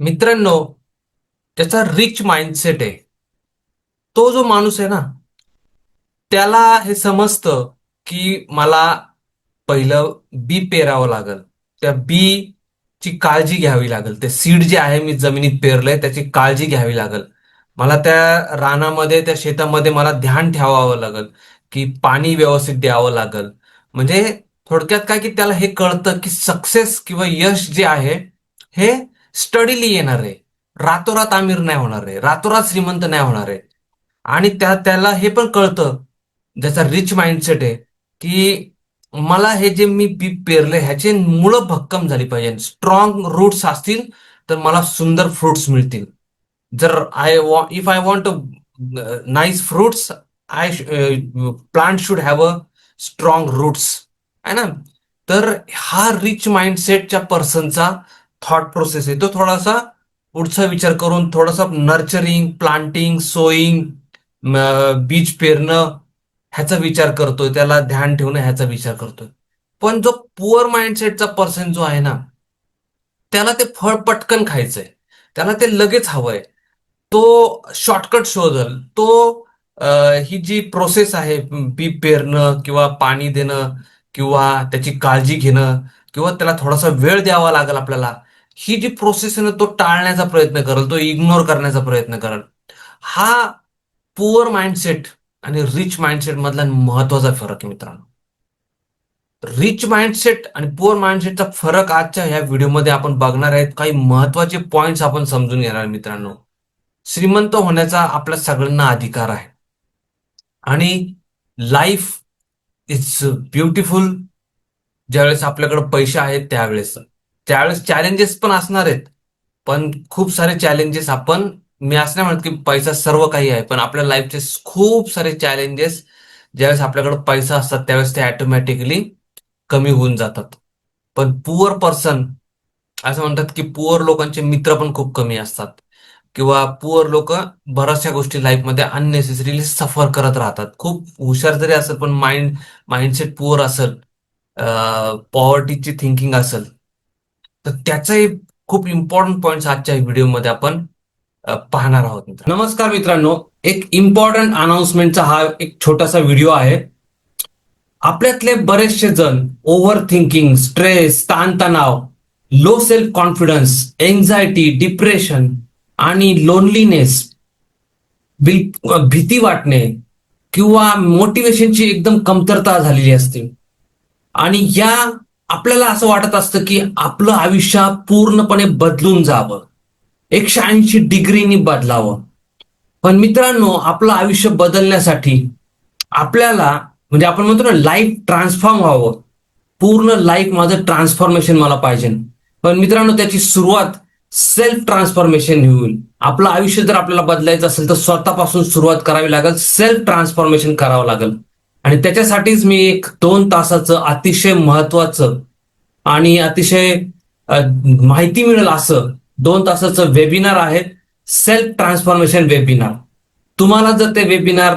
मित्रांनो त्याचा rich mindset आहे. तो जो माणूस आहे ना त्याला हे समजतं की मला पहिलं बी पेरावं लागल. त्या बी ची काळजी घ्यावी लागेल. ते सीड जे आहे मी जमिनीत पेरलंय त्याची काळजी घ्यावी लागेल. मला त्या रानामध्ये त्या शेतामध्ये मला ध्यान ठेवावं लागेल की पाणी व्यवस्थित द्यावं लागेल. म्हणजे थोडक्यात काय की त्याला हे कळतं की सक्सेस किंवा यश जे आहे हे स्टडीली येणार आहे. रातोरात आमिर नाही होणार आहे. रातोरात श्रीमंत नाही होणार आहे. आणि त्या त्याला हे पण कळतं ज्याचा रिच माइंडसेट आहे की मला हे जे मी बी पेरले ह्याचे मुळं भक्कम झाली पाहिजे. स्ट्रॉंग रूट्स असतील तर मला सुंदर फ्रुट्स मिळतील. जर I if I want nice fruits I plant should have a strong roots आहे ना? तर हा रिच माइंडसेटच्या पर्सनचा थॉट प्रोसेस आहे. तो थोडासा पुढचा विचार करून थोडासा नर्चरिंग प्लांटिंग सोईंग बीज पेरणं ह्याचा विचार करतोय. त्याला ध्यान ठेवणं ह्याचा विचार करतोय. पण जो पुअर माइंडसेटचा पर्सन जो आहे ना त्याला ते फळ पटकन खायचंय. त्याला ते लगेच हवंय. तो शॉर्टकट शोधल. तो ही जी प्रोसेस आहे बी पेरणं किंवा पाणी देणं किंवा त्याची काळजी घेणं किंवा त्याला थोडासा वेळ द्यावा लागेल आपल्याला ही जी प्रोसेस आहे ना तो टाळण्याचा प्रयत्न करेल तो इग्नोर करण्याचा प्रयत्न करेल. हा पुअर माइंडसेट आणि रिच माइंडसेट मधला महत्त्वाचा फरक आहे मित्रांनो. रिच माइंडसेट आणि पुअर माइंडसेटचा फरक आजच्या ह्या व्हिडिओमध्ये आपण बघणार आहेत. काही महत्त्वाचे पॉइंट्स आपण समजून घेणार मित्रांनो. श्रीमंत होण्याचा आपल्या सगळ्यांना अधिकार आहे. आणि लाईफ इज ब्युटिफुल ज्यावेळेस आपल्याकडे पैसे आहेत त्यावेळेस. त्यावेळेस चॅलेंजेस पण असणार आहेत. पण खूप सारे चॅलेंजेस आपण मी असं नाही म्हणत की पैसा सर्व काही आहे पण आपल्या लाईफचे खूप सारे चॅलेंजेस ज्यावेळेस आपल्याकडे पैसा असतात त्यावेळेस ते ऑटोमॅटिकली कमी होऊन जातात. पण पुअर पर्सन असं म्हणतात की पुअर लोकांचे मित्र पण खूप कमी असतात. किंवा पुअर लोक बऱ्याचशा गोष्टी लाईफमध्ये अननेसेसरीली सफर करत राहतात. खूप हुशार जरी असेल पण माइंड माइंडसेट पुअर असेल पॉवर्टीची थिंकिंग असेल तर त्याचाही खूप इम्पॉर्टंट पॉइंट आजच्या व्हिडिओमध्ये आपण पाहणार आहोत मित्र नमस्कार मित्रांनो. एक इम्पॉर्टंट अनाउन्समेंटचा हा एक छोटासा व्हिडिओ आहे. आपल्यातले बरेचसे जण ओव्हर थिंकिंग स्ट्रेस ताणतणाव low self confidence anxiety depression आणि लोनलीनेस भीती वाटणे किंवा मोटिवेशनची एकदम कमतरता झालेली असते. आणि या आपल्याला असं वाटत असतं की आपलं आयुष्य पूर्णपणे बदलून जावं. एकशे ऐंशी डिग्रीनी बदलावं. पण मित्रांनो आपलं आयुष्य बदलण्यासाठी आपल्याला म्हणजे आपण म्हणतो ना लाईफ ट्रान्सफॉर्म व्हावं. पूर्ण लाईफ माझं ट्रान्सफॉर्मेशन मला पाहिजे. पण मित्रांनो त्याची सुरुवात सेल्फ ट्रान्सफॉर्मेशन होईल. आपलं आयुष्य जर आपल्याला बदलायचं असेल तर स्वतःपासून सुरुवात करावी लागेल सेल्फ ट्रान्सफॉर्मेशन करावं लागेल. आणि त्याच्यासाठीच मी एक दोन तासाचं अतिशय महत्वाचं आणि अतिशय माहिती मिळेल असं दोन तासाचं वेबिनार आहे सेल्फ ट्रान्सफॉर्मेशन वेबिनार तुम्हाला जर ते वेबिनार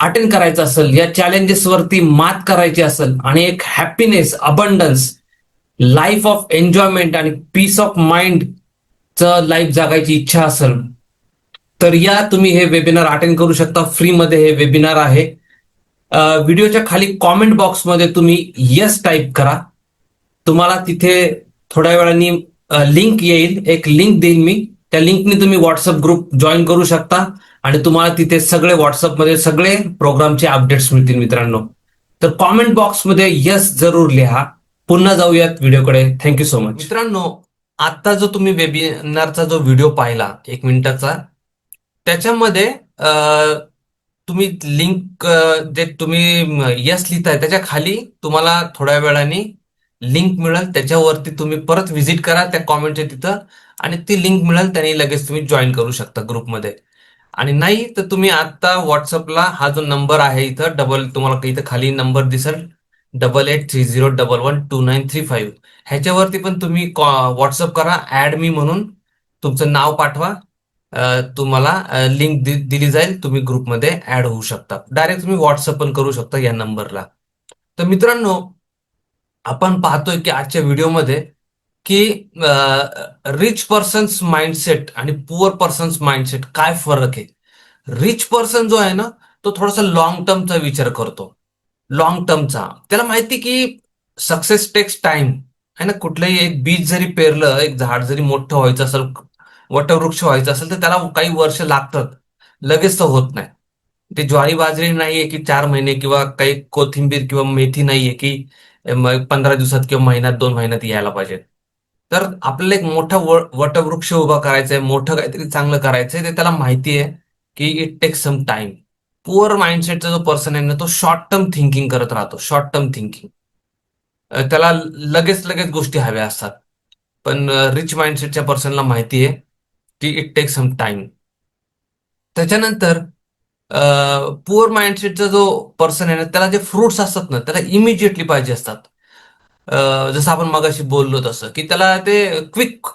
अटेंड करायचं असेल या चॅलेंजेसवरती मात करायची असेल आणि एक happiness abundance life of enjoyment आणि पीस ऑफ माइंड च लाईफ जगायची इच्छा असेल तर या तुम्ही हे वेबिनार अटेंड करू शकता. फ्रीमध्ये हे वेबिनार आहे. व्हिडिओच्या खाली कॉमेंट बॉक्समध्ये तुम्ही यस टाईप करा. तुम्हाला तिथे थोड्या वेळाने लिंक येईल. एक लिंक देईन मी. त्या लिंकने तुम्ही व्हॉट्सअप ग्रुप जॉईन करू शकता. आणि तुम्हाला तिथे सगळे व्हॉट्सअपमध्ये सगळे प्रोग्रामचे अपडेट्स मिळतील मित्रांनो. तर कॉमेंट बॉक्समध्ये यस जरूर लिहा. पुन्हा जाऊयात व्हिडिओकडे. थँक्यू सो मच मित्रांनो आता जो तुम्ही वेबिनारचा जो व्हिडिओ पाहिला एक मिनिटाचा त्याच्यामध्ये तुम्ही लिंक जे तुम्ही यस लिहिताय त्याच्याखाली तुम्हाला थोड्या वेळाने लिंक मिळेल. त्याच्यावरती तुम्ही परत व्हिजिट करा त्या कॉमेंटच्या तिथं आणि ती लिंक मिळेल त्याने लगेच तुम्ही जॉईन करू शकता ग्रुपमध्ये आणि नाही तर तुम्ही आता व्हॉट्सअपला हा जो नंबर आहे इथं डबल तुम्हाला इथं खाली नंबर दिसेल. Double eight three zero double one two nine three five ह्याच्यावरती पण तुम्ही व्हॉट्सअप करा ऍड मी म्हणून. तुमचं नाव पाठवा. तुम्हाला लिंक दिली जाईल. तुम्ही ग्रुपमध्ये ऍड होऊ शकता. डायरेक्ट तुम्ही व्हॉट्सअप पण करू शकता या नंबरला तर मित्रांनो आपण पाहतोय की आजच्या व्हिडिओमध्ये की रिच पर्सन्स माइंडसेट आणि पुअर पर्सन्स माइंडसेट काय फरक आहे? रिच पर्सन जो आहे ना तो थोडासा लॉंग टर्मचा विचार करतो. लॉंग टर्मचा त्याला माहिती की सक्सेस टेक्स टाइम आहे ना? कुठलंही एक बीज जरी पेरलं एक झाड जरी मोठं व्हायचं असेल वटवृक्ष व्हायचं असेल तर त्याला काही वर्ष लागतात. लगेच तर होत नाही. ते ज्वारी बाजरी नाहीये की चार महिने किंवा काही कोथिंबीर किंवा मेथी नाहीये की पंधरा दिवसात किंवा महिन्यात दोन महिन्यात यायला पाहिजे. तर आपल्याला एक मोठा वटवृक्ष उभा करायचा आहे मोठं काहीतरी चांगलं करायचंय ते त्याला माहिती आहे की it take some time poor माइंडसेटचा जो पर्सन आहे ना तो शॉर्ट टर्म थिंकिंग करत राहतो शॉर्ट टर्म थिंकिंग त्याला लगेच लगेच गोष्टी हव्या असतात. पण रिच माइंडसेटच्या पर्सनला माहिती आहे की इट टेक सम टाइम त्याच्यानंतर पुअर माइंडसेटचा जो पर्सन आहे ना त्याला जे फ्रुट्स असतात ना त्याला इमिजिएटली पाहिजे असतात. जसं आपण मगाशी बोललो तसं की त्याला ते क्विक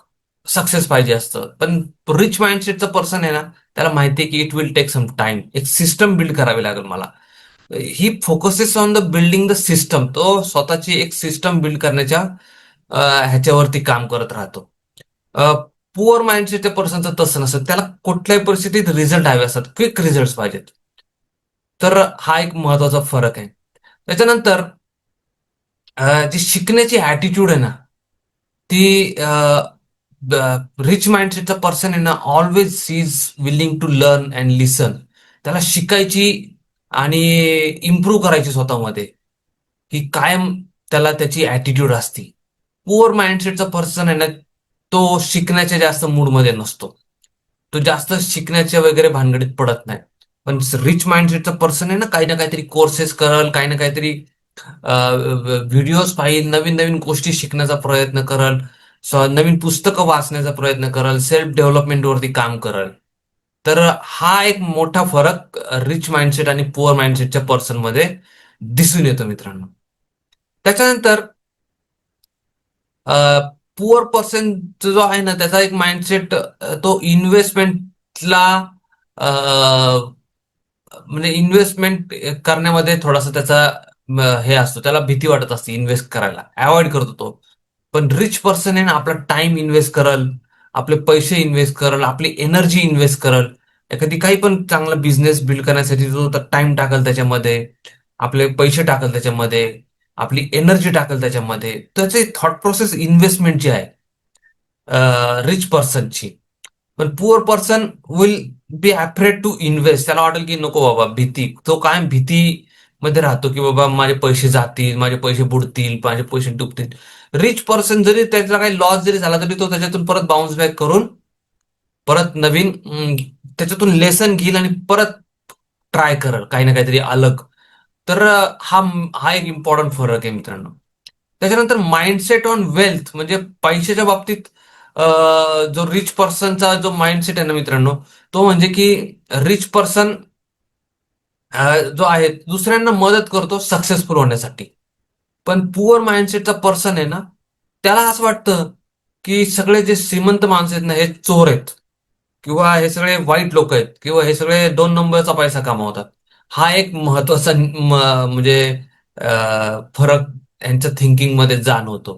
सक्सेस पाहिजे असतं. पण रिच माइंडसेटचा पर्सन आहे ना त्याला माहिती आहे की it will take some time एक सिस्टम बिल्ड करावी लागेल मला. He focuses on the building the system तो स्वतःची एक सिस्टम बिल्ड करण्याच्या ह्याच्यावरती काम करत राहतो. पुअर माइंडसेटच्या पर्सनचं तसं नसतं. त्याला कुठल्याही परिस्थितीत रिझल्ट हवे असतात. क्विक रिझल्ट पाहिजेत. तर हा एक महत्त्वाचा फरक आहे. त्याच्यानंतर जी शिकण्याची ऍटिट्यूड आहे ना ती रिच माइंडसेटचा पर्सन आहे ना always is willing to learn and listen त्याला शिकायची आणि इम्प्रूव्ह करायची स्वतःमध्ये. की कायम त्याला त्याची ॲटिट्यूड असती. पुअर माइंडसेटचा पर्सन आहे ना तो शिकण्याच्या जास्त मूडमध्ये नसतो. तो जास्त शिकण्याच्या वगैरे भानगडीत पडत नाही. पण रिच माइंडसेटचा पर्सन आहे ना काही ना काहीतरी कोर्सेस करल काही ना काहीतरी व्हिडिओज पाहिजे नवीन नवीन गोष्टी शिकण्याचा प्रयत्न करल नवीन पुस्तकं वाचण्याचा प्रयत्न करल सेल्फ डेव्हलपमेंट वरती काम करल. तर हा एक मोठा फरक रिच माइंडसेट आणि पुअर माइंडसेटच्या पर्सनमध्ये दिसून येतो मित्रांनो. त्याच्यानंतर पुअर पर्सन जो आहे ना त्याचा एक माइंडसेट तो इन्व्हेस्टमेंटला म्हणजे इन्व्हेस्टमेंट करण्यामध्ये थोडासा त्याचा हे असतो. त्याला भीती वाटत असते इन्व्हेस्ट करायला. अवॉइड करतो तो. पण रिच पर्सन आहे ना आपला टाइम इन्व्हेस्ट करल आपले पैसे इन्व्हेस्ट करल आपली एनर्जी इन्व्हेस्ट करल. एखादी काही पण चांगला बिझनेस बिल्ड करण्यासाठी जो टाइम टाकल त्याच्यामध्ये. आपले पैसे टाकल त्याच्यामध्ये. आपली एनर्जी टाकल त्याच्यामध्ये. त्याचे थॉट प्रोसेस इन्व्हेस्टमेंट जी आहे रिच पर्सनची पण poor person will be afraid to invest त्याला वाटेल की नको बाबा भीती. तो कायम भीती मध्ये राहतो की बाबा माझे पैसे जातील माझे पैसे बुडतील माझे पैसे डुबतील. रिच पर्सन जरी त्याचा काही लॉस जरी झाला तरी तो त्याच्यातून परत बाउन्स बॅक करून परत नवीन त्याच्यातून लेसन घेईल आणि परत ट्राय करल. काही ना काहीतरी अलग तर हा हा एक इम्पॉर्टंट फरक आहे मित्रांनो. त्याच्यानंतर माइंडसेट ऑन वेल्थ म्हणजे पैशाच्या बाबतीत जो रिच पर्सनचा जो माइंडसेट आहे ना मित्रांनो तो म्हणजे की रिच पर्सन जो आहे दुसऱ्यांना मदत करतो सक्सेसफुल होण्यासाठी. पण पुअर माइंडसेटचा पर्सन आहे ना त्याला असं वाटतं की सगळे जे श्रीमंत माणसं आहेत ना हे चोर आहेत. किंवा हे सगळे वाईट लोक आहेत. किंवा हे सगळे दोन नंबरचा पैसा कमावतात. हा एक महत्त्वाचा म्हणजे फरक यांच्या थिंकिंगमध्ये जाणवतो.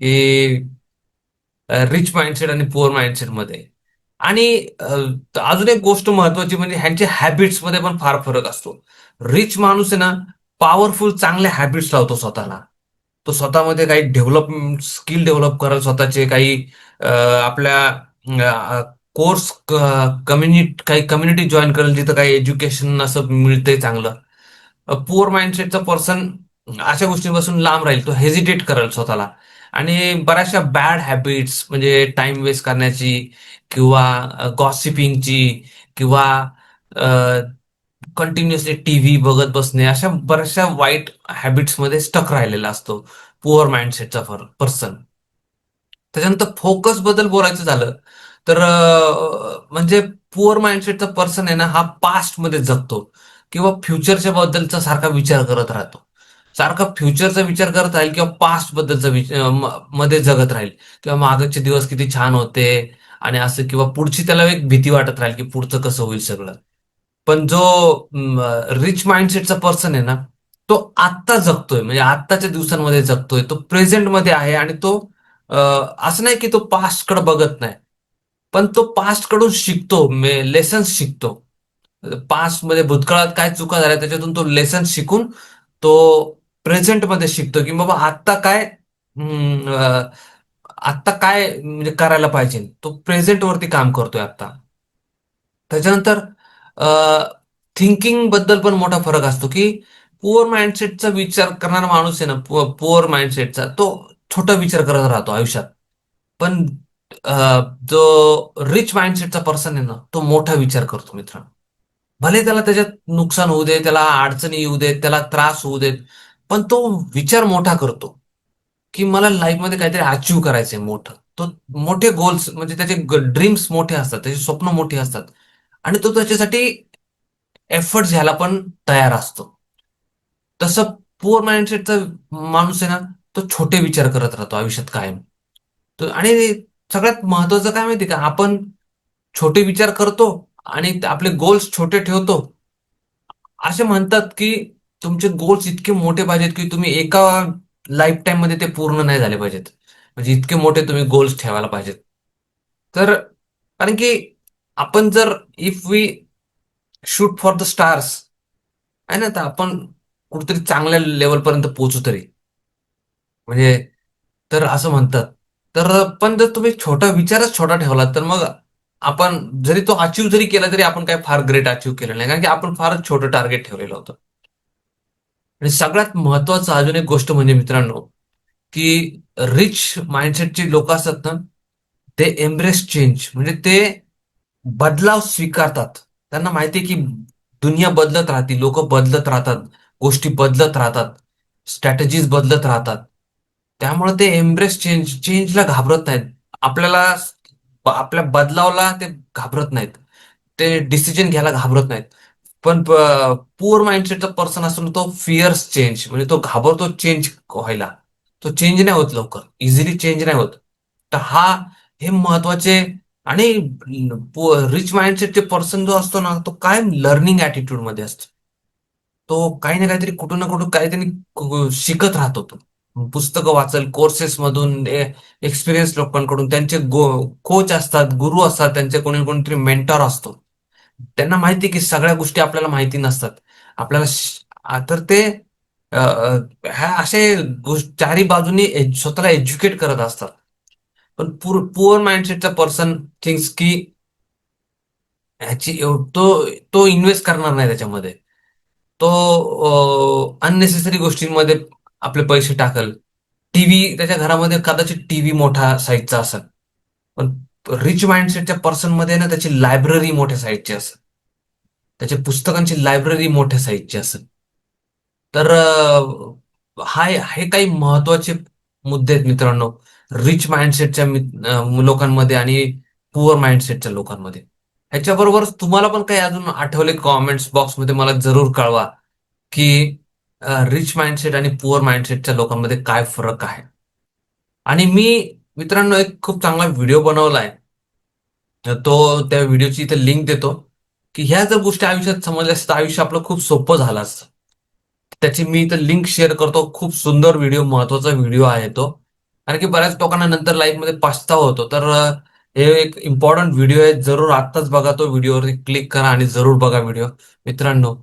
की रिच माइंडसेट आणि पुअर माइंडसेटमध्ये. आणि अजून एक गोष्ट महत्वाची म्हणजे ह्यांच्या हॅबिट्समध्ये पण फार फरक असतो. रिच माणूस आहे ना पॉवरफुल चांगले हॅबिट्स लावतो स्वतःला. तो स्वतःमध्ये काही डेव्हलप स्किल डेव्हलप करेल स्वतःचे काही आपल्या कोर्स कम्युनिटी काही कम्युनिटी जॉईन करेल जिथं काही एज्युकेशन असं मिळतंय चांगलं. पुअर माइंडसेटचा पर्सन अशा गोष्टींपासून लांब राहील तो हेजिटेट करेल स्वतःला. आणि बऱ्याचशा बॅड हॅबिट्स म्हणजे टाइम वेस्ट करण्याची किंवा गॉसिपिंगची किंवा कंटिन्युअसली टीव्ही बघत बसणे अशा बऱ्याचशा वाईट हॅबिट्समध्ये स्टक राहिलेला असतो पुअर माइंडसेटचा पर्सन त्याच्यानंतर फोकसबद्दल बोलायचं झालं तर म्हणजे पुअर माइंडसेटचा पर्सन आहे ना हा पास्टमध्ये जगतो. किंवा फ्युचरच्या बद्दलचा सारखा विचार करत राहतो. सारखा फ्युचरचा विचार करत राहील किंवा पास्ट बद्दलचा मध्ये जगत राहील. किंवा मागचे दिवस किती छान होते आणि असं किंवा पुढची त्याला एक भीती वाटत राहील की पुढचं कसं होईल सगळं. पण जो रिच माइंडसेटचा पर्सन आहे ना तो आत्ता जगतोय. म्हणजे आत्ताच्या दिवसांमध्ये जगतोय. तो प्रेझेंटमध्ये आहे आणि तो असं नाही की तो पास्टकडे बघत नाही. पण तो पास्टकडून शिकतो लेसन्स शिकतो. पास्टमध्ये भूतकाळात काय चुका झाल्या त्याच्यातून तो लेसन शिकून तो प्रेझेंटमध्ये शिकतो की बाबा आत्ता काय आत्ता काय म्हणजे करायला पाहिजे. तो प्रेझेंट वरती काम करतोय आता त्याच्यानंतर थिंकिंगबद्दल पण मोठा फरक असतो की पुअर माइंडसेटचा विचार करणारा माणूस आहे ना पुअर माइंडसेटचा तो छोटा विचार करत राहतो आयुष्यात. पण जो रिच माइंडसेटचा पर्सन आहे ना तो मोठा विचार करतो मित्रांनो. भले त्याला त्याच्यात नुकसान होऊ दे त्याला अडचणी येऊ देत त्याला त्रास होऊ देत पण तो विचार मोठा करतो की मला लाईफमध्ये काहीतरी अचीव करायचंय मोठं. तो मोठे गोल्स म्हणजे त्याचे ड्रीम्स मोठे असतात त्याचे स्वप्न मोठे असतात आणि तो त्याच्यासाठी एफर्ट घ्यायला पण तयार असतो. तसं पुअर माइंडसेटचा माणूस आहे ना तो छोटे विचार करत राहतो आयुष्यात कायम. तो आणि सगळ्यात महत्वाचं काय माहिती का? आपण छोटे विचार करतो आणि आपले गोल्स छोटे ठेवतो. असे म्हणतात की तुमचे गोल्स इतके मोठे पाहिजेत की तुम्ही एका लाईफ टाइममध्ये ते पूर्ण नाही झाले पाहिजेत. म्हणजे इतके मोठे तुम्ही गोल्स ठेवायला पाहिजेत. तर कारण की आपण जर if we shoot for the stars आहे ना तर आपण कुठेतरी चांगल्या लेवलपर्यंत पोहोचू तरी. म्हणजे तर असं म्हणतात. तर पण जर तुम्ही छोटा विचारच छोटा ठेवला तर मग आपण जरी तो अचीव जरी केला तरी आपण काय फार ग्रेट अचीव केलं नाही. कारण की आपण फारच छोटं टार्गेट ठेवलेलं होतं. आणि सगळ्यात महत्वाचं अजून एक गोष्ट म्हणजे मित्रांनो की रिच माइंडसेटचे लोक असतात ना ते एम्ब्रेस चेंज म्हणजे ते बदलाव स्वीकारतात. त्यांना माहिती आहे की दुनिया बदलत राहते लोक बदलत राहतात गोष्टी बदलत राहतात स्ट्रॅटेजीज बदलत राहतात. त्यामुळे ते एम्ब्रेस चेंज चेंजला घाबरत नाहीत. आपल्याला आपल्या बदलावला ते घाबरत नाहीत. ते डिसिजन घ्यायला घाबरत नाहीत. पण पुअर माइंडसेटचा पर्सन असतो ना तो फिअर्स चेंज म्हणजे तो घाबरतो चेंज व्हायला. तो चेंज नाही होत लवकर. इझिली चेंज नाही होत. तर हा हे महत्त्वाचे आणि रिच माइंडसेटचे पर्सन जो असतो ना तो कायम लर्निंग ऍटिट्यूडमध्ये असतो. तो काही ना काहीतरी कुठून ना कुठून काहीतरी शिकत राहतो तो. पुस्तकं वाचल कोर्सेस मधून एक्सपिरियन्स लोकांकडून त्यांचे कोच असतात गुरु असतात त्यांचे कोणी कोणीतरी मेंटॉर असतो. त्यांना माहिती की सगळ्या गोष्टी आपल्याला माहिती नसतात. आपल्याला तर ते ह्या असे चारी बाजूनी एज- स्वतःला एज्युकेट करत असतात. पण पुअर माइंडसेटचा पर्सन थिंग्स की ह्याची तो तो इन्व्हेस्ट करणार नाही त्याच्यामध्ये. तो अननेसेसरी गोष्टींमध्ये आपले पैसे टाकल. टीव्ही त्याच्या घरामध्ये कदाचित टीव्ही मोठा साईजचा असेल. पण रिच माइंडसेटच्या पर्सनमध्ये ना त्याची लायब्ररी मोठ्या साईजची असेल. त्याच्या पुस्तकांची लायब्ररी मोठ्या साईजची असेल. तर हा हे काही महत्त्वाचे मुद्दे आहेत मित्रांनो. रिच माइंडसेटच्या लोकांमध्ये आणि पुअर माइंडसेटच्या लोकांमध्ये. ह्याच्याबरोबर तुम्हाला पण काही अजून आठवले कॉमेंट्स बॉक्समध्ये मला जरूर कळवा की रिच माइंडसेट आणि पुअर माइंडसेटच्या लोकांमध्ये काय फरक आहे? आणि मी मित्रांनो एक खूप चांगला व्हिडिओ बनवलाय. तो त्या व्हिडिओची इथे लिंक देतो. की ह्या जर गोष्टी आयुष्यात समजल्या असतं आयुष्य आपलं खूप सोपं झालं असतं. त्याची मी इथं लिंक शेअर करतो. खूप सुंदर व्हिडिओ महत्त्वाचा व्हिडिओ आहे तो. कारण की बऱ्याच लोकांना नंतर लाईफमध्ये पछतावा होतो. तर हे एक इम्पॉर्टंट व्हिडिओ आहे. जरूर आत्ताच बघा तो व्हिडिओवरती क्लिक करा आणि जरूर बघा व्हिडिओ मित्रांनो